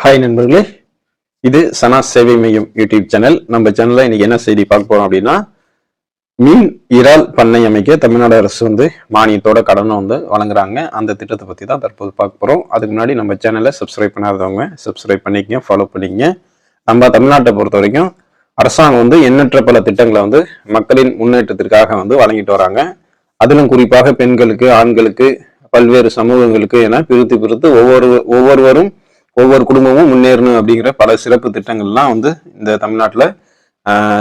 Hi நண்பர்களே இது சனா சேவை மையம் யூடியூப் சேனல். நம்ம சேனல்ல இன்னைக்கு என்ன செய்தி பார்க்க போறோம் அப்படின்னா மீன் இறால் பண்ணை அமைக்க தமிழ்நாடு அரசு வந்து மானியத்தோட கடனை வந்து வழங்குறாங்க. அந்த திட்டத்தை பத்தி தான் தற்போது பார்க்க போறோம். அதுக்கு முன்னாடி நம்ம சேனலை சப்ஸ்கிரைப் பண்ணாதவங்க சப்ஸ்கிரைப் பண்ணிக்கங்க ஃபாலோ பண்ணிக்கங்க. நம்ம தமிழ்நாட்டை பொறுத்த வரைக்கும் அரசாங்கம் வந்து எண்ணற்ற பல திட்டங்களை வந்து மக்களின் முன்னேற்றத்திற்காக வந்து வழங்கிட்டு வராங்க. அதிலும் குறிப்பாக பெண்களுக்கு ஆண்களுக்கு பல்வேறு சமூகங்களுக்கு என பிரித்து பிரித்து ஒவ்வொரு ஒவ்வொருவரும் ஒவ்வொரு குடும்பமும் முன்னேறணும் அப்படிங்கிற பல சிறப்பு திட்டங்கள்லாம் வந்து இந்த தமிழ்நாட்டில்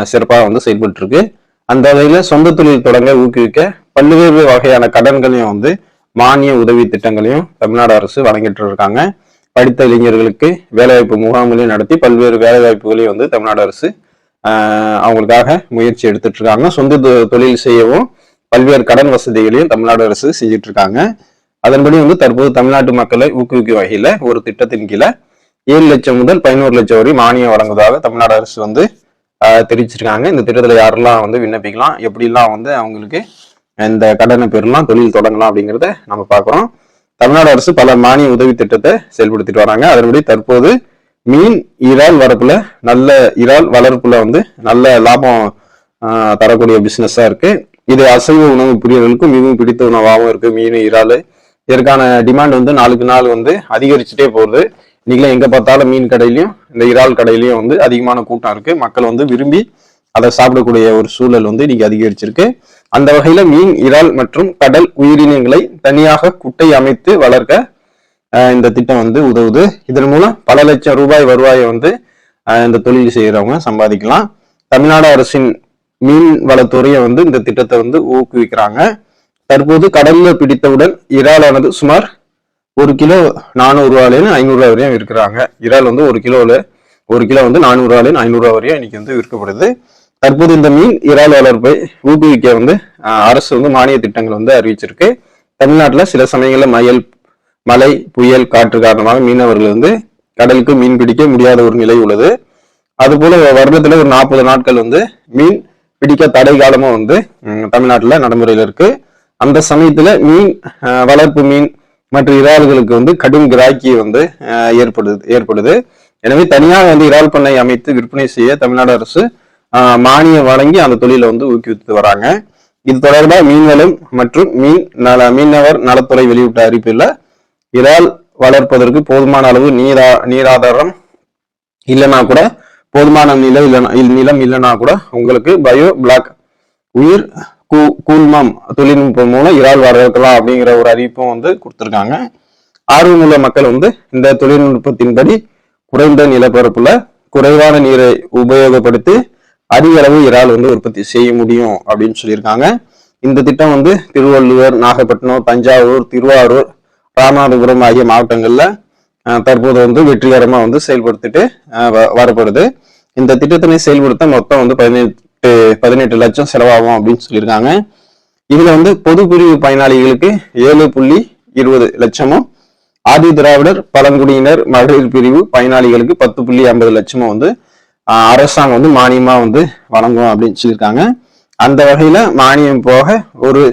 சிறப்பாக வந்து செயல்பட்டு இருக்கு அந்த வகையில் சொந்த தொழில் தொடங்க ஊக்குவிக்க பல்வேறு வகையான கடன்களையும் வந்து மானிய உதவி திட்டங்களையும் தமிழ்நாடு அரசு வழங்கிட்டு இருக்காங்க படித்த இளைஞர்களுக்கு வேலைவாய்ப்பு முகாம்களையும் நடத்தி பல்வேறு வேலைவாய்ப்புகளையும் வந்து தமிழ்நாடு அரசு அவங்களுக்காக முயற்சி எடுத்துட்டு இருக்காங்க சொந்த தொ- தொழில் செய்யவும் பல்வேறு கடன் வசதிகளையும் தமிழ்நாடு அரசு செஞ்சிட்டு இருக்காங்க அதன்படி வந்து தற்போது தமிழ்நாட்டு மக்களை ஊக்குவிக்கும் வகையில ஒரு திட்டத்தின் கீழே ஏழு லட்சம் முதல் பதினோரு லட்சம் வரை மானியம் வழங்குவதாக தமிழ்நாடு அரசு வந்து தெரிவிச்சிருக்காங்க. இந்த திட்டத்துல யாரெல்லாம் வந்து விண்ணப்பிக்கலாம் எப்படிலாம் வந்து அவங்களுக்கு இந்த கடனை பெறலாம் தொழில் தொடங்கலாம் அப்படிங்கிறத நம்ம பார்க்குறோம். தமிழ்நாடு அரசு பல மானிய உதவி திட்டத்தை செயல்படுத்திட்டு வராங்க. அதன்படி தற்போது மீன் இறால் வரப்புல நல்ல இறால் வளர்ப்புல வந்து நல்ல லாபம் தரக்கூடிய பிசினஸா இருக்கு. இது அசைவ உணவு பிரியர்களுக்கும் மிகவும் பிடித்த உணவாகவும் இருக்கு. மீன் இறால் இதற்கான டிமாண்ட் வந்து நாளுக்கு நாள் வந்து அதிகரிச்சுட்டே போகுது. இன்னைக்கெல்லாம் எங்க பார்த்தாலும் மீன் கடையிலையும் இந்த இறால் கடையிலையும் வந்து அதிகமான கூட்டம் இருக்கு. மக்கள் வந்து விரும்பி அதை சாப்பிடக்கூடிய ஒரு சூழல் வந்து இன்னைக்கு அதிகரிச்சிருக்கு. அந்த வகையில மீன் இறால் மற்றும் கடல் உயிரினங்களை தனியாக குட்டை அமைத்து வளர்க்க இந்த திட்டம் வந்து உதவுது. இதன் மூலம் பல லட்சம் ரூபாய் வருவாயை வந்து இந்த தொழில் செய்கிறவங்க சம்பாதிக்கலாம். தமிழ்நாடு அரசின் மீன் வளத்துறையை வந்து இந்த திட்டத்தை வந்து ஊக்குவிக்கிறாங்க. தற்போது கடல்ல பிடித்தவுடன் இறாலானது சுமார் ஒரு கிலோ நானூறு ரூபாயிலேருந்து ஐநூறு ரூபா வரையும் விற்கிறாங்க. இறால் வந்து ஒரு கிலோல ஒரு கிலோ வந்து நானூறு ரூபாயிலேருந்து ஐநூறு ரூபா வரையும் இன்னைக்கு வந்து விற்கப்படுது. தற்போது இந்த மீன் இறால் வளர்ப்பை ஊக்குவிக்க வந்து அரசு வந்து மானிய திட்டங்கள் வந்து அறிவிச்சிருக்கு. தமிழ்நாட்டில் சில சமயங்களில் மயல் மழை புயல் காற்று காரணமாக மீனவர்கள் வந்து கடலுக்கு மீன் பிடிக்க முடியாத ஒரு நிலை உள்ளது. அதுபோல வருடத்துல ஒரு நாற்பது நாட்கள் வந்து மீன் பிடிக்க தடை காலமும் வந்து தமிழ்நாட்டில் நடைமுறையில் இருக்குது அந்த சமயத்துல மீன் வளர்ப்பு மீன் மற்றும் இறால்களுக்கு வந்து கடும் கிராக்கி வந்து ஏற்படுது ஏற்படுது. எனவே தனியாக வந்து இறால் பண்ணை அமைத்து விற்பனை செய்ய தமிழ்நாடு அரசு மானியம் வழங்கி அந்த தொழிலை வந்து ஊக்குவித்து வராங்க. இது தொடர்பாக மீன்வளம் மற்றும் மீன் நல மீனவர் நலத்துறை வெளியிட்ட அறிவிப்பில் இறால் வளர்ப்பதற்கு போதுமான அளவு நீரா நீராதாரம் இல்லைன்னா கூட போதுமான நிலம் இல்லைனா நிலம் இல்லைன்னா கூட உங்களுக்கு பயோ பிளாக் உயிர் கூ கூழ்மம் தொழில்நுட்பம் மூலம் இறால் வளர்க்கலாம் அப்படிங்கிற ஒரு அறிவிப்பும் வந்து கொடுத்துருக்காங்க. ஆர்வமுள்ள மக்கள் வந்து இந்த தொழில்நுட்பத்தின்படி குறைந்த நிலப்பரப்புல குறைவான நீரை உபயோகப்படுத்தி அதிக அளவு இறால் வந்து உற்பத்தி செய்ய முடியும் அப்படின்னு சொல்லியிருக்காங்க. இந்த திட்டம் வந்து திருவள்ளுவர் நாகப்பட்டினம் தஞ்சாவூர் திருவாரூர் ராமநாதபுரம் ஆகிய மாவட்டங்கள்ல தற்போது வந்து வெற்றிகரமா வந்து செயல்படுத்திட்டு வரப்படுது. இந்த திட்டத்தினை செயல்படுத்த மொத்தம் வந்து பதினைந்து பதினெட்டு லட்சம் செலவாகும் அப்படின்னு சொல்லியிருக்காங்க. இதுல வந்து பொது பிரிவு பயனாளிகளுக்கு ஏழு புள்ளி இருபது லட்சமும் ஆதி திராவிடர் பழங்குடியினர் மகளிர் பிரிவு பயனாளிகளுக்கு பத்து புள்ளி ஐம்பது லட்சமும் வந்து அரசாங்கம் வந்து மானியமா வந்து வழங்கும் அப்படின்னு சொல்லியிருக்காங்க. அந்த வகையில மானியம் போக ஒரு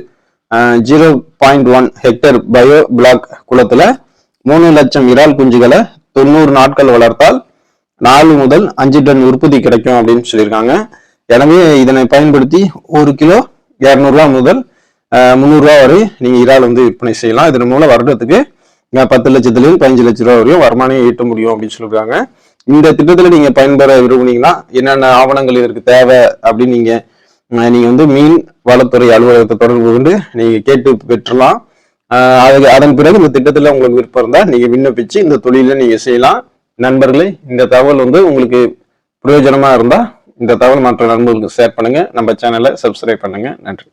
zero point one hectare bio block குளத்துல மூணு லட்சம் இறால் குஞ்சுகளை தொண்ணூறு நாட்கள் வளர்த்தால் நாலு முதல் அஞ்சு டன் உற்பத்தி கிடைக்கும் அப்படின்னு சொல்லியிருக்காங்க. எனவே இதனை பயன்படுத்தி ஒரு கிலோ இரநூறுவா முதல் முந்நூறுரூவா வரை நீங்கள் இறால் வந்து விற்பனை செய்யலாம். இதன் மூலம் வருடத்துக்கு பத்து லட்சத்துலேருந்து பதினஞ்சு லட்ச ரூபா வரையும் வருமானம் ஈட்ட முடியும் அப்படின்னு சொல்லியிருக்காங்க. இந்த திட்டத்தில் நீங்கள் பயன்பெற விரும்புனீங்கன்னா என்னென்ன ஆவணங்கள் இதற்கு தேவை அப்படின்னு நீங்கள் நீங்கள் வந்து மீன் வளத்துறை அலுவலகத்தை தொடர்பு கொண்டு நீங்கள் கேட்டு பெற்றலாம். ஆஹ் அதுக்கு அதன் பிறகு இந்த திட்டத்தில் உங்களுக்கு விருப்பம் இருந்தால் நீங்கள் விண்ணப்பித்து இந்த தொழிலை நீங்கள் செய்யலாம். நண்பர்களே இந்த தகவல் வந்து உங்களுக்கு பிரயோஜனமாக இருந்தால் இந்த தகவல் மற்ற நண்பர்களுக்கு ஷேர் பண்ணுங்க. நம்ம சேனலை சப்ஸ்கிரைப் பண்ணுங்க. நன்றி.